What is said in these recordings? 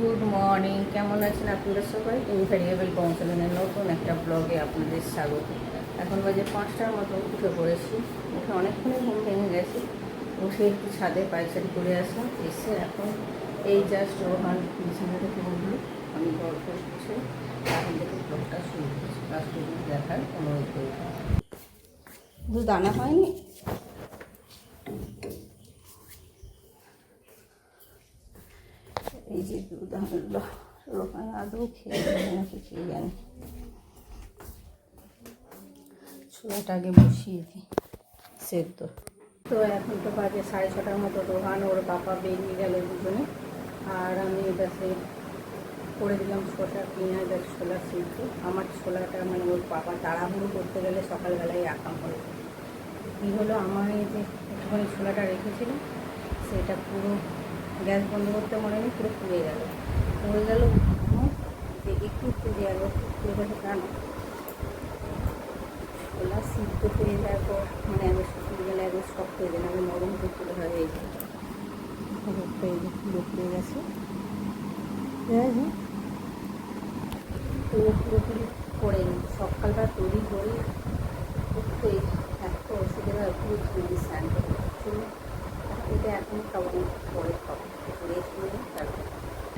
Good morning কেমন আছেন আপনারা সবাই? ইনভেরিয়েবল কাউন্সিলিংয়ের নতুন একটা ব্লগে আপনাদের স্বাগত। এখন বাজে পাঁচটার মতো, উঠে পড়েছি। উঠে অনেকক্ষণই ঘুম ভেঙে গেছে। উঠে একটু ছাদে পায়চারি করে আসলাম। এসে এখন এই জাস্ট রোহান বিছানা থেকে উঠল। আমি গল্প করছি। এখন থেকে ব্লগটা শুরু করছি। দেখার অনুরোধ করি শুধু দানা হয়নি? এই যে দুধ আনলো রোহান আদৌ খেয়ে নাকি খেয়ে জানি। ছোলাটা আগে বসিয়ে দিই সেদ্ধ। তো এখন তো বাজে সাড়ে ছটার মতো রোহান ওর বাবা বেরিয়ে গেল দুজনে। আর আমি এটাতে করে দিলাম শসা পেঁয়াজ আর ছোলা সিদ্ধ। আমার ছোলাটা মানে ওর বাবা তাড়াহুড়ো করতে গেলে সকালবেলায় হয়ে যায়। কী হলো আমার এই যে একটুখানি ছোলাটা রেখেছিলাম সেটা পুরো গ্যাস বন্ধ করতে মনে নেই পুরো পুড়ে গেল। পুড়ে গেল যে একটু পুড়ে গেল পুড়ে গেছে কেন? ছোলা সিদ্ধ হয়ে যাওয়ার পর মানে আমি শুকিয়ে গেলে একদম শক্ত হয়ে যায় আমি নরম করতে হয় এই যে রোদটা এই পুরো পুড়ে গেছে। যাই হোক। পুরো পুরোপুরি করে নি সকালটা তৈরি করে উঠতে এত অসুবিধা হয় পুরো ধুয়ে স্নান করে এটা এখন খাব না, পরে খাব রেস্ট নিয়ে তারপর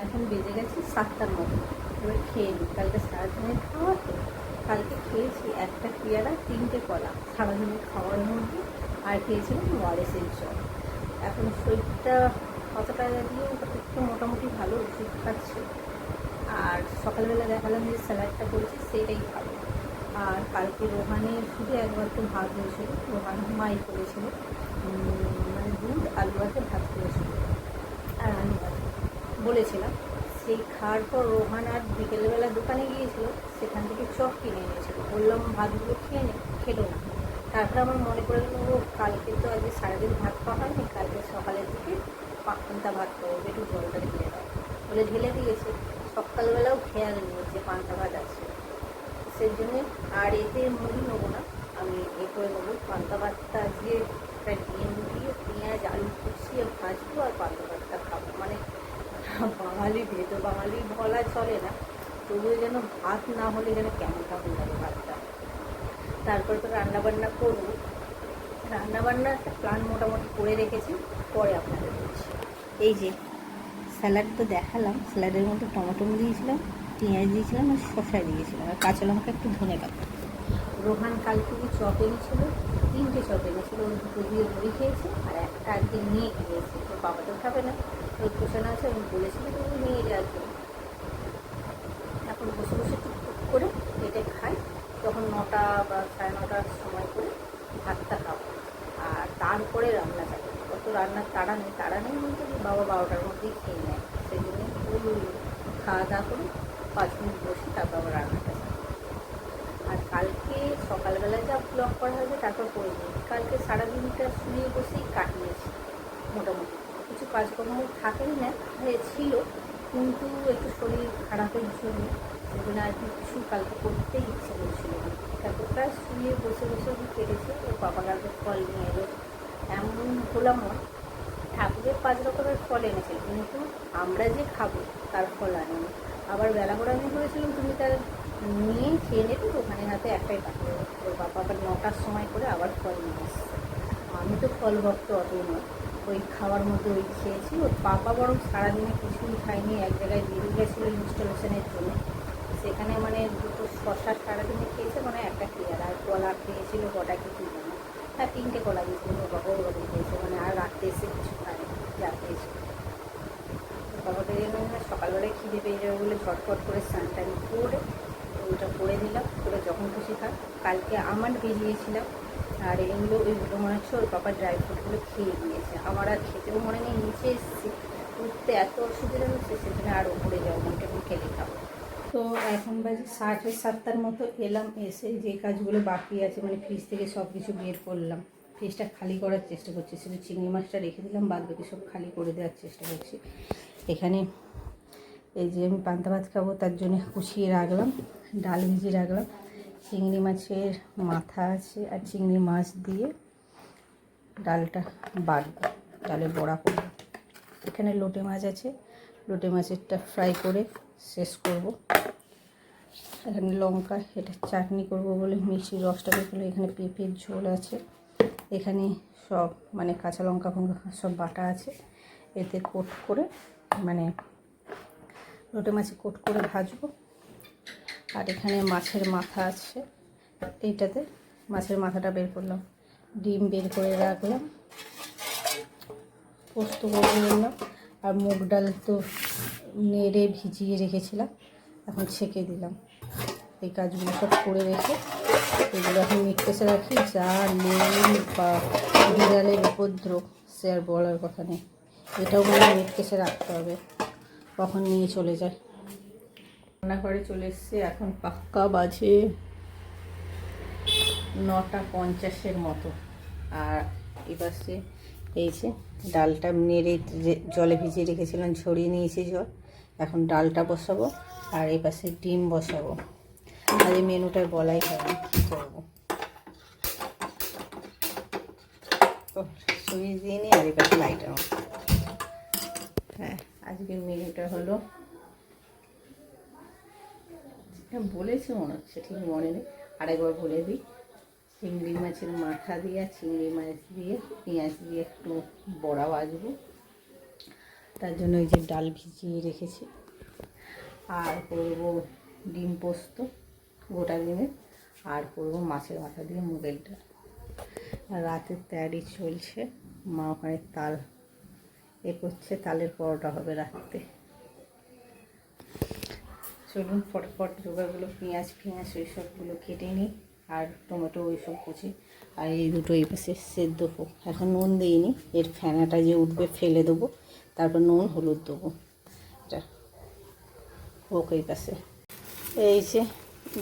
এখন বেজে গেছে সাতটার মতো। এবার খেয়ে নিই কালকে সারাদিনের খাওয়া তো। কালকে খেয়েছি একটা পেয়ারা, তিনটে কলা। সারাদিনের খাওয়ার মধ্যে আর খেয়েছিলাম ওয়ারেসের জল। এখন শরীরটা কতটা দিয়েও একটু মোটামুটি ভালো ওষুধ খাচ্ছে। আর সকালবেলা দেখালাম যে স্যালাডটা করেছি, সেটাই খাব। আর কালকে রোহানে শুধু একবার তো ভাত হয়েছিল, রোহান মাই করেছিল। মানে দুধ, আলু ভাতে ভাত করেছিল। আর আমি বলেছিলাম সেই খাওয়ার পর রোহান আর বিকেলবেলা দোকানে গিয়েছিল, সেখান থেকে চপ কিনে এনেছিল। বললাম, ভাতগুলো খেয়ে নে, খেলো না। তারপরে আমার মনে পড়ে গেল ও কালকে তো আজকে সারাদিন ভাত খাওয়া হয়নি, কালকে সকালের দিকে পান্তা ভাত খাব একটু জলটা ঢেলে দাও। বলে ঢেলে দিয়েছে। সকালবেলাও খেয়াল যে পান্তা ভাত আছে। সেই জন্যে আর এতে মুড়ি নেব না, আমি এ করে নেব। পান্তা ভাতটা আজকে একটা ডিম দিয়ে, পেঁয়াজ, আলু কষিয়ে ভাজবো আর পান্তা বাঙালি ভেতো বাঙালি বলা চলে না। তবুও যেন ভাত না হলে যেন কেমন কেমন লাগে ভাতটা। তারপর তো রান্নাবান্না করব। রান্নাবান্না একটা প্ল্যান মোটামুটি করে রেখেছি পরে আপনাদের বলছি। এই যে স্যালাড তো দেখালাম স্যালাডের মধ্যে টমেটো দিয়েছিলাম পেঁয়াজ দিয়েছিলাম আর শসা দিয়েছিলাম আর কাঁচা লঙ্কা একটু ধনে পাতা। রোহান কালকে যে চপ এনেছিল তিনটে চপ এনেছিল ওই দুটো দিয়ে মুড়ি খেয়েছে আর একটা একদিন নিয়ে খেয়েছে ওর বাবা তো খাবে না। ওই পোষানো আছে, আমি বলেছিল যে ও নিয়ে জন্য এখন বসে বসে টুকটুক করে কেটে খাই, তখন নটা বা সাড়ে নটার সময় করে ভাতটা খাব। আর তারপরে রান্না চাই অত রান্নার তাড়া নেই তাড়া নেই বলতে বাবা বারোটার মধ্যেই খেয়ে নেয়। সেই জন্য ওই খাওয়া দাওয়া করে পাঁচ মিনিট বসে তারপর আবার রান্নাটা আর কালকে সকালবেলা যা ব্লগ করা হয়েছে, তারপর করে নিই কালকে সারাদিনটা শুয়ে বসেই কাটিয়েছি, মোটামুটি। কাজকর্ম থাকেই না ছিল, কিন্তু একটু শরীর খারাপের জন্য সেজন্য আর কিছু কালকে করতে ইচ্ছে করছিল তারপর শুয়ে বসে বসে কেটেছে, ওর বাবা কালকে ফল নিয়ে এলো। এমন হলাম ঠাকুরের পাঁচ রকমের ফল এনেছিল কিন্তু আমরা যে খাব তার ফল আনেনি আবার বেলা করে আমি করেছিলাম তুমি তার নিয়ে খেয়ে নেবে, ওখানে হাতে একটাই পাঠিয়ে ওর বাবা আবার নটার সময় করে আবার ফল নিয়ে এসছে আমি তো ফল ভক্ত অতই নয় ওই খাওয়ার মধ্যে ওই খেয়েছি। ওর পাপা বরং সারাদিনে কিছুই খায়নি, এক জায়গায় বেরিয়ে গেছিল ইনস্টলেশনের জন্য। সেখানে মানে দুটো শশা সারাদিনে খেয়েছে মানে একটা পেয়ারা আর কলা খেয়েছিল, কটা কিছু জানে। হ্যাঁ তিনটে কলা দিয়েছিল বাবা ওরকম খেয়েছে মানে আর রাত্রে এসে কিছু খায়নি, যা খেয়েছিল বাবাকে জন্য সকালবেলায় খিদে পেয়ে যাবে বলে ঝটপট করে স্নান টান করে ওইটা করে দিলাম করে যখন খুশি থাক কালকে আমার বেরিয়েছিলাম আর এগুলো ওইগুলো মনে হচ্ছে ওর বাবা ড্রাই ফ্রুটগুলো খেয়ে নিয়েছে। আমার আর খেতেও মনে নেই, নিচে এসেছি। উঠতে এত অসুবিধা হচ্ছে, সেখানে আর উপরে যাব মনটা খেলে খাব। তো এখন বাজে সাড়ে সাতটার মতো এলাম, এসে যে কাজগুলো বাকি আছে মানে ফ্রিজ থেকে সব কিছু বের করলাম। ফ্রিজটা খালি করার চেষ্টা করছি, শুধু চিংড়ি মাছটা রেখে দিলাম বাদ বাকি সব খালি করে দেওয়ার চেষ্টা করছি। এখানে এই যে আমি পান্তা ভাত খাব, তার জন্য কুচিয়ে রাখলাম, ডাল ভিজিয়ে রাখলাম। চিংড়ি মাছের মাথা আছে আর চিংড়ি মাছ দিয়ে ডালটা বাড়বো ডালের বড়া করব। এখানে লোটে মাছ আছে, লোটে মাছেরটা ফ্রাই করে শেষ করব। এখানে লঙ্কা, এটা চাটনি করব বলে মিষ্টির রসটা বের করলে এখানে পেঁপের ঝোল আছে, এখানে সব মানে কাঁচা লঙ্কা ফঙ্কা সব বাটা আছে। এতে কোট করে মানে লোটে মাছে কোট করে ভাজবো। আর এখানে মাছের মাথা আছে। এইটাতে মাছের মাথাটা বের করলাম। ডিম বের করে রাখলাম। পোস্ত করে নিলাম। আর মুগ ডাল তো নেড়ে ভিজিয়ে রেখেছিলাম। এখন ছেঁকে দিলাম। এই কাজগুলো সব করে রেখে এগুলো এখন মিক্সে রাখি। যা লেবু বা বিড়ালের উপদ্রব, সে আর বলার কথা নেই। এটাও মানে মিক্সে রাখতে হবে। কখন নিয়ে চলে যায় রান্নাঘরে চলে এসছে, এখন পাক্কা বাজে নটা পঞ্চাশের মতো। আর এবার সে এই যে ডালটা নেড়ে জলে ভিজিয়ে রেখেছিলাম ঝরিয়ে নিয়েছি জল, এখন ডালটা বসাবো আর এই পাশে ডিম বসাবো। আর এই মেনুটার বলাই হয়নি কী করব? তো সুইচ দিয়ে নিই আর পাশে লাইট হ্যাঁ আজকের মেনুটা হলো হ্যাঁ বলেছি মনে হচ্ছে, ঠিক মনে নেই। আরেকবার বলে দিই, চিংড়ি মাছের মাথা দিয়ে, চিংড়ি মাছ দিয়ে, পেঁয়াজ দিয়ে একটু বড়া ভাজবো। তার জন্য ওই যে ডাল ভিজিয়ে রেখেছি। আর করব ডিম পোস্ত, গোটা ডিমের আর করব মাছের মাথা দিয়ে মুগের ডাল। রাতের তৈরি চলছে, মা ওখানে তাল এ করছে, তালের পরোটা হবে রাত্রে। চলুন ফটফট জোগাড়গুলো পেঁয়াজ পেঁয়াজ ওই সবগুলো কেটে নিই, আর টমেটো ওই সব কুচি, আর এই দুটো এই পাশে সেদ্ধ হোক। এখন নুন দিইনি এর ফেনাটা যে উঠবে ফেলে দেবো, তারপর নুন, হলুদ দেবো। এটা হোক এই পাশে। এই যে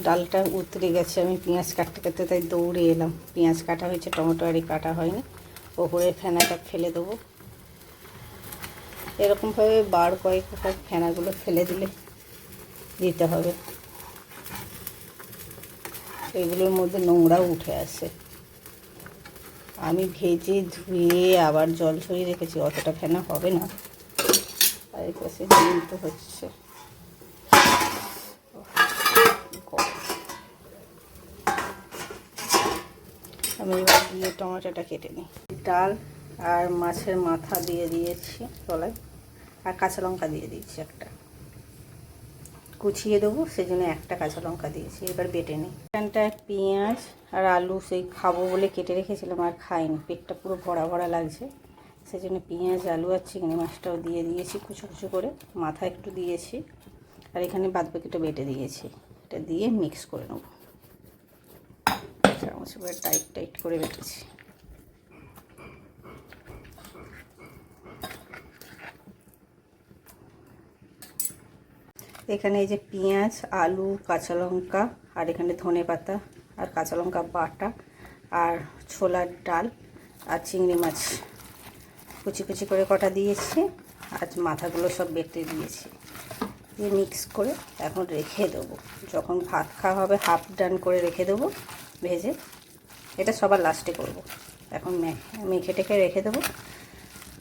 ডালটা উতরে গেছে, আমি পেঁয়াজ কাটতে কাটতে তাই দৌড়ে এলাম। পেঁয়াজ কাটা হয়েছে, টমেটো আরই কাটা হয়নি। ওপরের ফেনাটা ফেলে দেবো। এরকমভাবে বার কয়েক ফেনাগুলো ফেলে দিলে দিতে হবে। এগুলোর মধ্যে নোংরাও উঠে আসে। আমি ভেজে ধুয়ে আবার জল ছড়িয়ে রেখেছি, অতটা ফেনা হবে না। আর এই তো হচ্ছে। আমি দিয়ে টমেটোটা কেটে নিই। ডাল আর মাছের মাথা দিয়ে দিয়েছি তলায়, আর কাঁচা লঙ্কা দিয়ে দিয়েছি একটা। কুচিয়ে দেবো সেই জন্য একটা কাঁচা লঙ্কা দিয়েছি, এবার বেটে নিই। এখানটায় পেঁয়াজ আর আলু সেই খাব বলে কেটে রেখেছিলাম আর খাইনি, পেটটা পুরো ভরা ভরা লাগছে। সেই জন্য পেঁয়াজ, আলু আর চিংড়ি মাছটাও দিয়ে দিয়েছি, কুচো কুচো করে মাথা একটু দিয়েছি। আর এখানে বাদ বাকিটা বেটে দিয়েছি, এটা দিয়ে মিক্স করে নেব। চামচ করে টাইট টাইট করে বেটেছি। এখানে এই যে পেঁয়াজ, আলু, কাঁচা লঙ্কা, আর এখানে ধনে পাতা আর কাঁচা লঙ্কা বাটা আর ছোলার ডাল আর চিংড়ি মাছ। কুচি কুচি করে কটা দিয়েছি আর মাথাগুলো সব বেটে দিয়েছি। দিয়ে মিক্স করে এখন রেখে দেবো। যখন ভাত খাওয়া হবে হাফ ডান করে রেখে দেবো ভেজে। এটা সবার লাস্টে করব। এখন মেখে টেখে রেখে দেবো।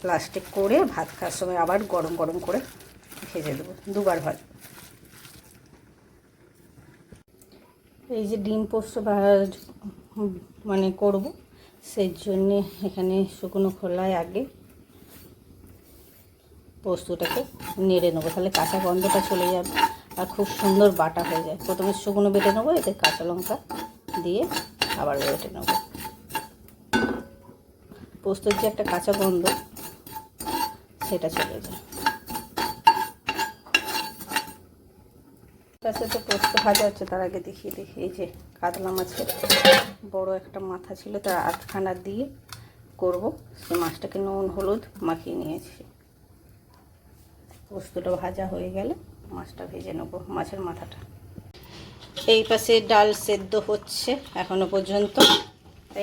লাস্টে করে ভাত খাওয়ার সময় আবার গরম গরম করে ভেজে দেবো। দুবার ভাজবো। এই যে ডিম পোস্ত মানে করব, সেই জন্যে এখানে শুকনো খোলায় আগে পোস্তটাকে নেড়ে নেব। তাহলে কাঁচা গন্ধটা চলে যাবে আর খুব সুন্দর বাটা হয়ে যায়। প্রথমে শুকনো বেটে নেব, এতে কাঁচা লঙ্কা দিয়ে আবার বেটে নেব। পোস্তর যে একটা কাঁচা গন্ধ, সেটা চলে যায়। কাছে তো পোস্ত ভাজা হচ্ছে, তার আগে দেখিয়ে দেখি এই যে কাতলা মাছের বড় একটা মাথা ছিল, তার আধখানা দিয়ে করব। সে মাছটাকে নুন, হলুদ মাখিয়ে নিয়েছি। পোস্তটা ভাজা হয়ে গেলে মাছটা ভেজে নেব, মাছের মাথাটা। এই পাশে ডাল সেদ্ধ হচ্ছে এখনও পর্যন্ত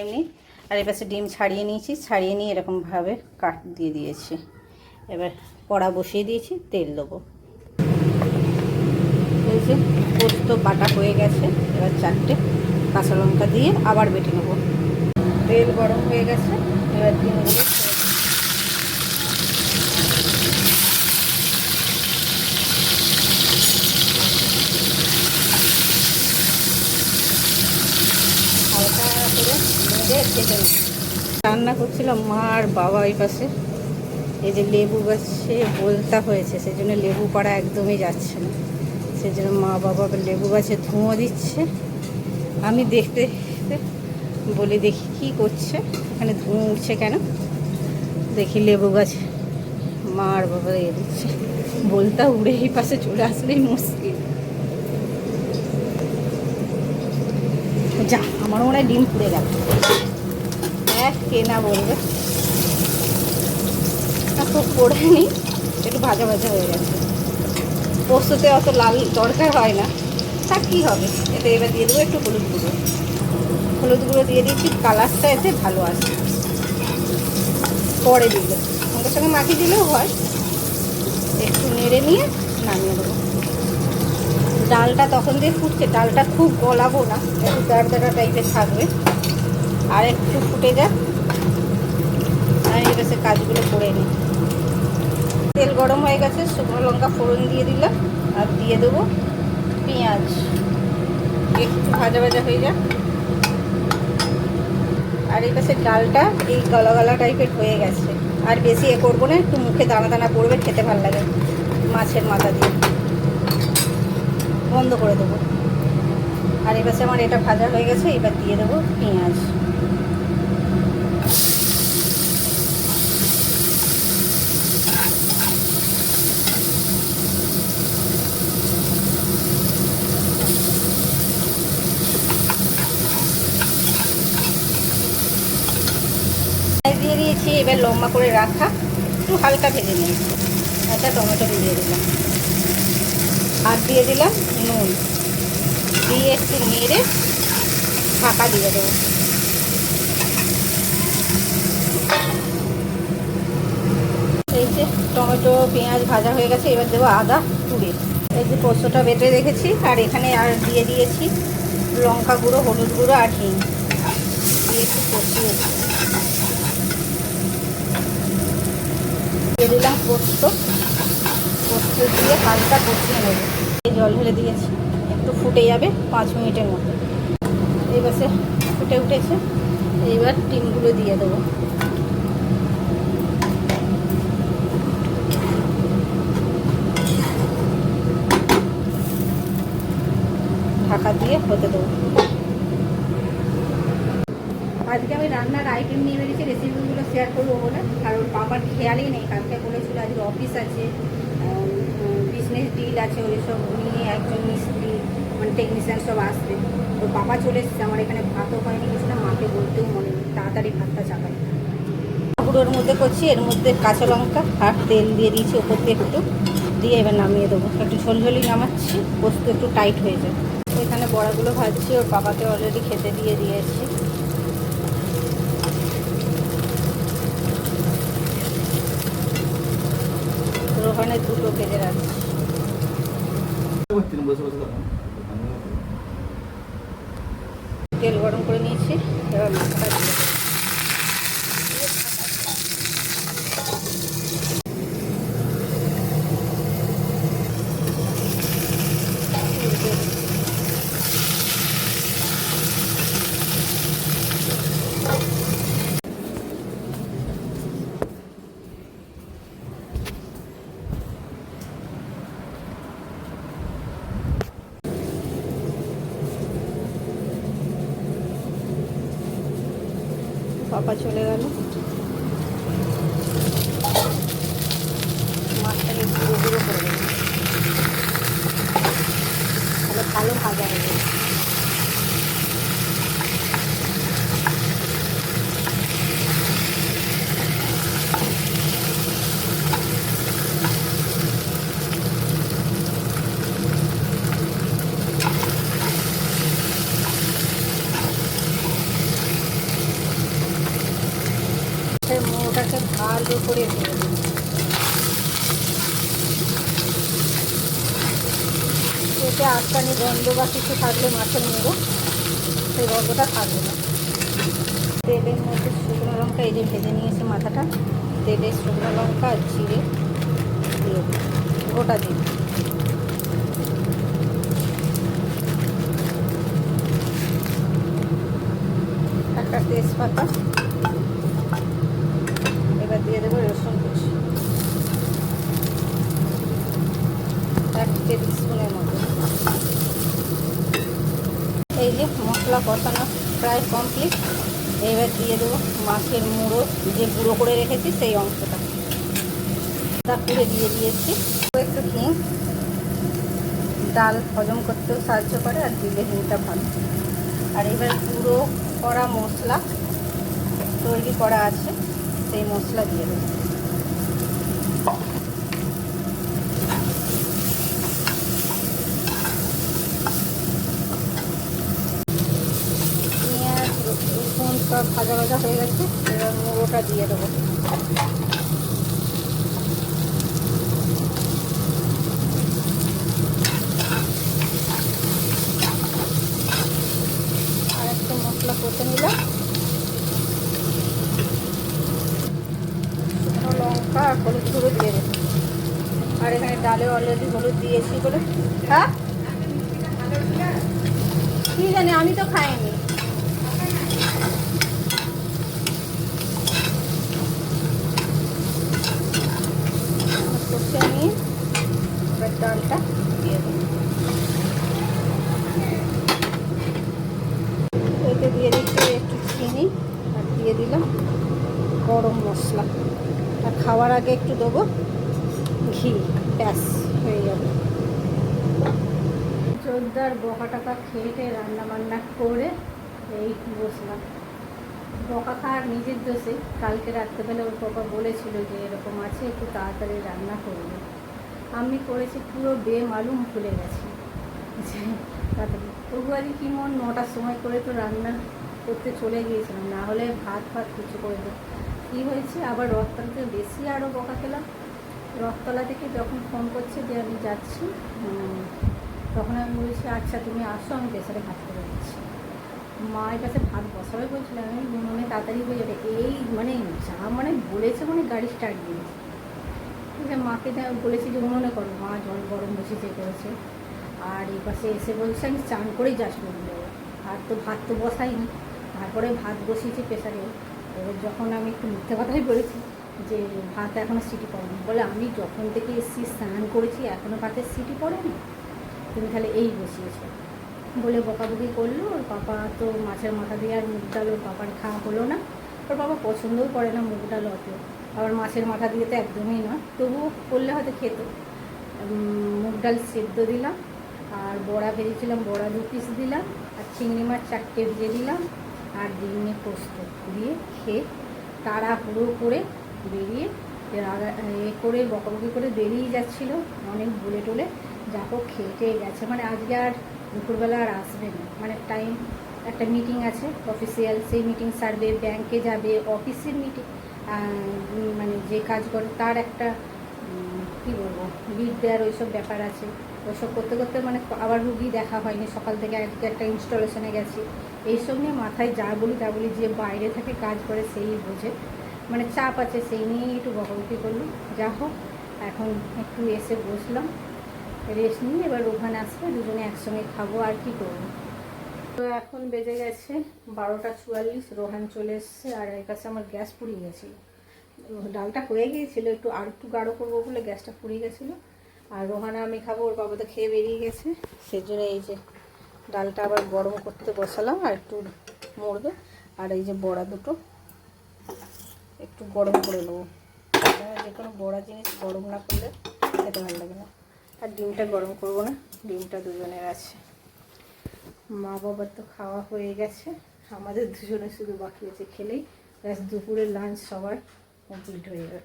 এমনি আর এই পাশে ডিম ছাড়িয়ে নিয়েছি, ছাড়িয়ে নিয়ে এরকমভাবে কাট দিয়ে দিয়েছি। এবার কড়া বসিয়ে দিয়েছি, তেল দেবো। যে পোস্ত, বাটা হয়ে গেছে। এবার চারটে কাঁচা লঙ্কা দিয়ে আবার বেটে নেব। তেল গরম হয়ে গেছে। এবার দিয়ে হালকা রান্না করছিলাম মা আর বাবা এই পাশে। এই যে লেবু গাছে বলতা হয়েছে, সেই জন্য লেবু পাড়া একদমই যাচ্ছে না। সেই জন্য মা বাবা লেবু গাছে ধুঁয়ো দিচ্ছে। আমি দেখতে দেখতে বলি, দেখি কি করছে? এখানে ধুঁয়ো উঠছে কেন? দেখি লেবু গাছ মা আর বাবা এ দিচ্ছে। বলতা উড়ে এই পাশে চলে আসলেই মুশকিল। যা আমার মনে হয় ডিম পুড়ে গেল। এক কে না বলবে। না খুব পড়েনি একটু ভাজা ভাজা হয়ে গেছে। পোস্ততে অত লাল দরকার হয় না। তা কী হবে? এতে এবার দিয়ে দেবো একটু হলুদ গুঁড়ো। হলুদ গুঁড়ো দিয়ে দিয়েছি, কালারটা এতে ভালো আসে পরে দিলে সঙ্গে সঙ্গে মাখিয়ে দিলেও হয়। একটু নেড়ে নিয়ে নামিয়ে দেবো। ডালটা তখন দিয়ে ফুটছে, ডালটা খুব গলাবো না, একটু দাঁড় দাঁড়া টাইপের থাকবে। আর একটু ফুটে যাক। আমি এবার সে কাজগুলো করে নিই। তেল গরম হয়ে গেছে, শুকনো লঙ্কা ফোড়ন দিয়ে দিলাম, আর দিয়ে দেবো পেঁয়াজ। একটু ভাজা ভাজা হয়ে যাক। আর এই পাশে ডালটা এই গলা গলা টাইপের হয়ে গেছে। আর বেশি এ করব না, একটু মুখে দানা দানা পড়বে, খেতে ভালো লাগে মাছের মাথা দিয়ে। বন্ধ করে দেবো। আর এবার আমার এটা ভাজা হয়ে গেছে, এবার দিয়ে দেবো পেঁয়াজ পেঁয়াজ দিয়ে দিয়েছি এবার লম্বা করে রাখা। একটু হালকা ভেজে নিয়েছি একটা টমেটো দিয়ে দিলাম। আর দিয়ে দিলাম নুন। দিয়ে একটু নেড়ে ঢাকা দিয়ে দেবো। এই যে টমেটো, পেঁয়াজ ভাজা হয়ে গেছে, এবার দেবো আদা তুড়ে এই যে পোস্তটা বেটে রেখেছি, আর এখানে আর দিয়ে দিয়েছি লঙ্কা গুঁড়ো, হলুদ গুঁড়ো আর হিং দিয়ে একটু কষিয়েছি দিলাম পোস্ত পোস্ত দিয়ে হালকা কষিয়ে নেব। এই জল ঢেলে দিয়েছি, একটু ফুটে যাবে পাঁচ মিনিটের মধ্যে এইবারে ফুটে উঠেছে এইবার ডিমগুলো দিয়ে দেবো। ঢাকা দিয়ে হতে দেবো। আজকে আমি রান্নার আইটেম নিয়ে বেরিয়েছি রেসিপিগুলো শেয়ার করব বলে। ওর বাবার খেয়ালই নেই, কালকে বলেছিল আজকে অফিস আছে বিজনেস ডিল আছে ওই সব নিয়ে একজন মিস্ত্রি মানে টেকনিশিয়ান সব আসবে। ওর বাবা চলে এসেছে, আমার এখানে ভাতও হয়নি কিছু না মাকে বলতেও মনে নেই, তাড়াতাড়ি ভাতটা চাপাই। গুঁড়োর মধ্যে করছি, এর মধ্যে কাঁচা লঙ্কা আর তেল দিয়ে দিয়েছি, ওপর দিয়ে একটু, দিয়ে এবার নামিয়ে দেবো। একটু ঝোলঝোলি নামাচ্ছি, পোস্ত একটু টাইট হয়ে যাবে। এখানে বড়াগুলো ভাজছি, ওর বাবাকে অলরেডি খেতে দিয়ে দিয়েছি। ওখানে দুটো কেটে রাখছি তেল গরম করে নিয়েছি এবার মাথাটা দিয়ে দেবো। পাপা চলে গেল মাছটাকে গুঁড়ো গুঁড়ো করে দেবো তাহলে ভালো ভাজা হবে মাছের মোটাকে ভালো করে ভেজে দিন এতে আটকানি গন্ধ বা কিছু থাকলে মাছের মোড়ো সেই গন্ধটা থাকবে না। তেলের মধ্যে শুকনো লঙ্কা, এই যে ভেজে নিয়েছে মাথাটা, তেলে শুকনো লঙ্কা, জিরে দিয়ে গোটা দিই একটা তেজপাতা এবার দিয়ে দেবো রসুন কুচি এক টেবিল স্পুনের মতো এই যে মশলা কষানো প্রায় কমপ্লিট এবার দিয়ে দেবো মাছের মুড়ো, যে গুঁড়ো করে রেখেছি সেই অংশটা। করে দিয়ে দিয়েছি। একটু হিং ডাল হজম করতেও সাহায্য করে আর দিলে হিংটা ভালো। আর এবার গুঁড়ো করা মশলা তৈরি করা আছে, সেই মশলা দিয়ে দেবো পেঁয়াজ রসুন সব ভাজা হয়ে গেছে এবার মুড়োটা দিয়ে দেবো আর একটু মশলা কষে নিলাম শুকনো লঙ্কা আর হলুদ গুঁড়ো দিয়ে দেবো আর এখানে ডালে অলরেডি হলুদ দিয়েছি বলে হ্যাঁ কি জানি আমি তো খাইনি কষে নিয়ে এবার ডালটা দিয়ে দেবো এতে দিয়ে দিচ্ছি একটু চিনি আর দিয়ে দিলাম গরম মশলা। আর খাওয়ার আগে একটু দেবো ঘি। ব্যাস, হয়ে যাবে। জোরদার বকা টাকা খেয়ে রান্না বান্না করে এই বসলাম বকা খাওয়ার নিজের দোষে। কালকে রাত্রেবেলা ওর বাবা বলেছিল যে এরকম আছে, একটু তাড়াতাড়ি রান্না করবে আমি করেছি পুরো বেমালুম ভুলে গেছি। যে তাড়াতাড়ি তবু আর কি মন নটার সময় করে তো রান্না করতে চলে গিয়েছিলাম, না হলে ভাত ভাত কিছু করে দেবো কী হয়েছে? আবার রথতলাতে বেশি আরও বকা খেলাম। রথতলা থেকে যখন ফোন করছে যে আমি যাচ্ছি তখন আমি বলছি আচ্ছা তুমি আসো, আমি প্রেসারে ভাত করে দিচ্ছি। মায়ের কাছে ভাত বসাবে বলছিলাম আমি মনে তাড়াতাড়ি হয়ে যাবে। এই মানে যা মানে বলেছে মানে গাড়ি স্টার্ট দিয়েছে। ঠিক আছে মাকে বলেছি যে, মনে করো, মা জল গরম বসেছে করেছে আর এই পাশে এসে বলছে, আমি চান করেই যাস আর তো ভাত তো বসাইনি। তারপরে ভাত বসিয়েছি প্রেসারে। এবার যখন আমি একটু মিথ্যে কথাই বলেছি যে ভাত এখনও সিটি পড়েনি, বলে আমি যখন থেকে এসছি স্নান করেছি এখনও ভাতের সিটি পড়েনি? তুমি তাহলে এই বসিয়েছো। বলে বকাবকি করল, ওর পাপা তো মাছের মাথা দিয়ে আর মুগ ডাল ওর পাপার খাওয়া হলো না। ওর বাবা পছন্দও করে না মুগ ডাল অত। আবার মাছের মাথা দিয়ে তো একদমই নয়। তবুও করলে হয়তো খেত। মুগ ডাল সেদ্ধ দিলাম, আর বড়া ভেজেছিলাম, বড়া দু পিস দিলাম, আর চিংড়ি মাছ চারটে ভেজে দিলাম। আর ডিমে পোস্ত দিয়ে খেয়ে তাড়াহুড়ো করে বেরিয়ে এ করে বকাবকি করে বেরিয়ে যাচ্ছিল। অনেক বলে টলে যা হোক খেয়ে টেয়ে গেছে। মানে আজকে আর দুপুরবেলা আর আসবে না। মানে টাইম একটা মিটিং আছে অফিসিয়াল সেই মিটিং সারবে ব্যাংকে যাবে অফিসের মিটিং মানে যে কাজ করে তার একটা কী বলব? বিট দেওয়ার ওইসব ব্যাপার আছে। ওইসব করতে করতে মানে আবার রুগী দেখা হয়নি। সকাল থেকে আজকে একটা ইনস্টলেশনে গেছি। এইসব নিয়ে মাথায় যা বলি তা বলি, যে বাইরে থেকে কাজ করে সেই বোঝে। মানে চাপ আছে, সেই নিয়েই একটু বকাবকি করলাম। যা হোক, এখন একটু এসে বসলাম। রেস্ট নিয়ে এবার ওখানে আসবে, দুজনে একসঙ্গে খাব, আর কি করব? তো এখন বেজে গেছে বারোটা চুয়াল্লিশ। রোহান চলে এসছে, আর এর কাছে আমার গ্যাস পুড়িয়ে গেছিল। ডালটা হয়ে গিয়েছিল, একটু আর একটু গাঢ় করব বলে গ্যাসটা পুড়িয়ে গেছিল। আর রোহানা, আমি খাব, ওর বাবা তো খেয়ে বেরিয়ে গেছে। সেজন্য এই যে ডালটা আবার গরম করতে বসালাম আর একটু মরবে। আর এই যে বড়া দুটো একটু গরম করে নেব। যে কোনো বড়া জিনিস গরম না করলে খেতে ভালো লাগে না। আর ডিমটা গরম করব না, ডিমটা দুজনের আছে। মা বাবার তো খাওয়া হয়ে গেছে, আমাদের দুজনের শুধু বাকি আছে খেলেই। ব্যাস, দুপুরের লাঞ্চ সবার। কমপ্লিট হয়ে যাবে।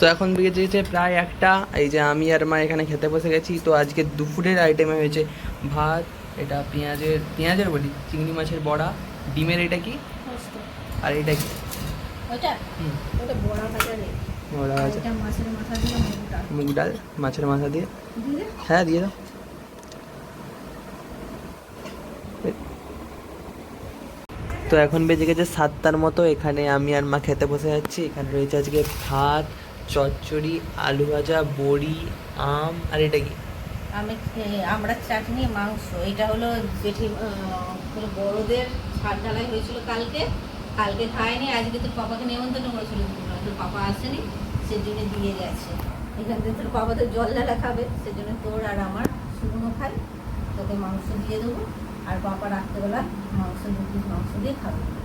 তো এখন বেজেছে প্রায় একটা এই যে আমি আর মা এখানে খেতে বসে গেছি তো আজকে দুপুরের আইটেমে হয়েছে ভাত এটা পেঁয়াজের পেঁয়াজের বলি চিংড়ি মাছের বড়া ডিমের এটা কি? আর এটা কি? মুগ ডাল। মাছের মাথা দিয়ে? হ্যাঁ দিয়ে দাও। তো এখন বেজে গেছে সাতটার মতো, এখানে আমি আর মা খেতে বসে যাচ্ছি এখানে রয়েছে আজকে ভাত, চচ্চড়ি, আলু ভাজা, বড়ি, আম, আর এটা কি? আমি আমরা চাটনি, মাংস। এটা হলো জেঠি বড়দের ছাদ ঢালাই হয়েছিল কালকে। কালকে খায়নি, আজকে তোর পাপাকে নেমন্তন্ন করেছিল তোর পাপা আসেনি, সেজন্য দিয়ে গেছে। এখান থেকে তোর পাপা তো জল ঢালা খাবে, সেজন্য তোর আর আমার শুকনো খাই। তোকে মাংস দিয়ে দেবো। আর পাপা রাত্রেবেলা মাংস মুরগির মাংস দিয়ে খাবে।